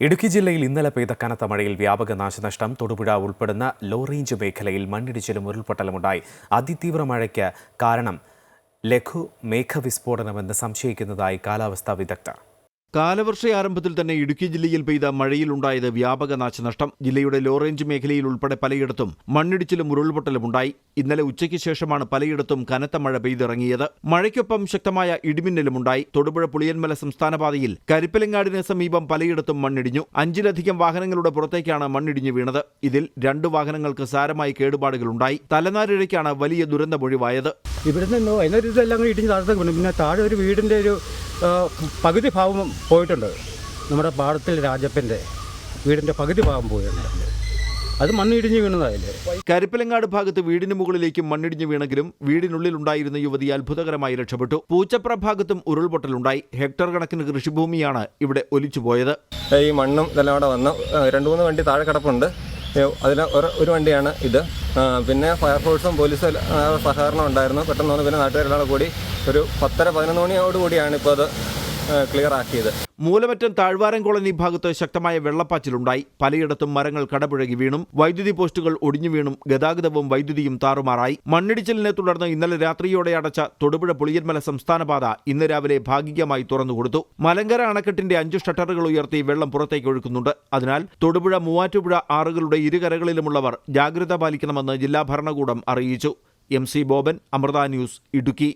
ഇടുക്കി ജില്ലയിൽ ഇന്നലെ പെയ്ത കനത്ത മഴയിൽ വ്യാപക നാശനഷ്ടം തൊടുപുഴ ഉൾപ്പെടുന്ന ലോ റേഞ്ച് മേഖലയിൽ മണ്ണിടിച്ചിലും ഉരുൾപൊട്ടലുമുണ്ടായി. അതിതീവ്ര മഴയ്ക്ക് കാരണം ലഘു മേഘവിസ്ഫോടനമെന്ന് സംശയിക്കുന്നതായി കാലാവസ്ഥാ വിദഗ്ധർ. കാലവർഷ ആരംഭത്തിൽ തന്നെ ഇടുക്കി ജില്ലയിൽ പെയ്ത മഴയിലുണ്ടായത് വ്യാപക നാശനഷ്ടം. ജില്ലയുടെ ലോറേഞ്ച് മേഖലയിൽ ഉൾപ്പെടെ പലയിടത്തും മണ്ണിടിച്ചിലും ഉരുൾപൊട്ടലുമുണ്ടായി ഇന്നലെ ഉച്ചയ്ക്ക് ശേഷമാണ് പലയിടത്തും കനത്ത മഴ പെയ്തിറങ്ങിയത്. മഴയ്ക്കൊപ്പം ശക്തമായ ഇടിമിന്നലുമുണ്ടായി തൊടുപുഴ പുളിയന്മല സംസ്ഥാന പാതയിൽ കരിപ്പലങ്ങാടിന് സമീപം പലയിടത്തും മണ്ണിടിഞ്ഞു. അഞ്ചിലധികം വാഹനങ്ങളുടെ പുറത്തേക്കാണ് മണ്ണിടിഞ്ഞു വീണത്. ഇതിൽ രണ്ട് വാഹനങ്ങൾക്ക് സാരമായി കേടുപാടുകളുണ്ടായി തലനാരിഴയ്ക്കാണ് വലിയ ദുരന്തമൊഴിവായത്. ഇവിടുന്ന് ഇടിഞ്ഞ് പിന്നെ താഴെ ഒരു വീടിന്റെ ഒരു പകുതി ഭാഗം പോയിട്ടുണ്ട്. നമ്മുടെ പാടത്തിൽ രാജപ്പന്റെ വീടിന്റെ പകുതി ഭാഗം പോയിട്ടുണ്ട്. അത് മണ്ണിടിഞ്ഞ് വീണതായില്ലേ? കരിപ്പിലങ്ങാട് ഭാഗത്ത് വീടിന് മുകളിലേക്കും മണ്ണിടിഞ്ഞ് വീണെങ്കിലും വീടിനുള്ളിൽ ഉണ്ടായിരുന്ന യുവതി അത്ഭുതകരമായി രക്ഷപ്പെട്ടു. പൂച്ചപ്ര ഭാഗത്തും ഉരുൾപൊട്ടലുണ്ടായി. ഹെക്ടർ കണക്കിന് കൃഷിഭൂമിയാണ് ഇവിടെ ഒലിച്ചുപോയത് ഈ മണ്ണും ഇതെല്ലാം അവിടെ വന്നു. രണ്ടു മൂന്ന് വണ്ടി താഴെ കിടപ്പുണ്ട്. അതിൽ ഒരു വണ്ടിയാണ് ഇത്. പിന്നെ ഫയർഫോഴ്സും പോലീസും സഹകരണം ഉണ്ടായിരുന്നു. പെട്ടെന്ന് പിന്നെ നാട്ടുകാരെല്ലാം കൂടി ഒരു പത്തര പതിനൊന്ന് മണിയോടുകൂടിയാണ് ഇപ്പോൾ അത് ക്ലിയർ ആക്കിയത്. മൂലമറ്റം താഴ്വാരം കോളനി ഭാഗത്ത് ശക്തമായ വെള്ളപ്പാച്ചിലുണ്ടായി. പലയിടത്തും മരങ്ങൾ കടപുഴകി വീണും വൈദ്യുതി പോസ്റ്റുകൾ ഒടിഞ്ഞു വീണും ഗതാഗതവും വൈദ്യുതിയും താറുമാറായി. മണ്ണിടിച്ചിലിനെ തുടർന്ന് ഇന്നലെ രാത്രിയോടെ അടച്ച തൊടുപുഴ പുളിയന്മല സംസ്ഥാനപാത ഇന്ന് രാവിലെ ഭാഗികമായി തുറന്നുകൊടുത്തു മലങ്കര അണക്കെട്ടിന്റെ അഞ്ച് ഷട്ടറുകൾ ഉയർത്തി വെള്ളം പുറത്തേക്ക് ഒഴുക്കുന്നുണ്ട്. അതിനാൽ തൊടുപുഴ മൂവാറ്റുപുഴ ആറുകളുടെ ഇരുകരകളിലുമുള്ളവർ ജാഗ്രത പാലിക്കണമെന്ന് ജില്ലാ ഭരണകൂടം അറിയിച്ചു. M C Boban Amrita news Idukki.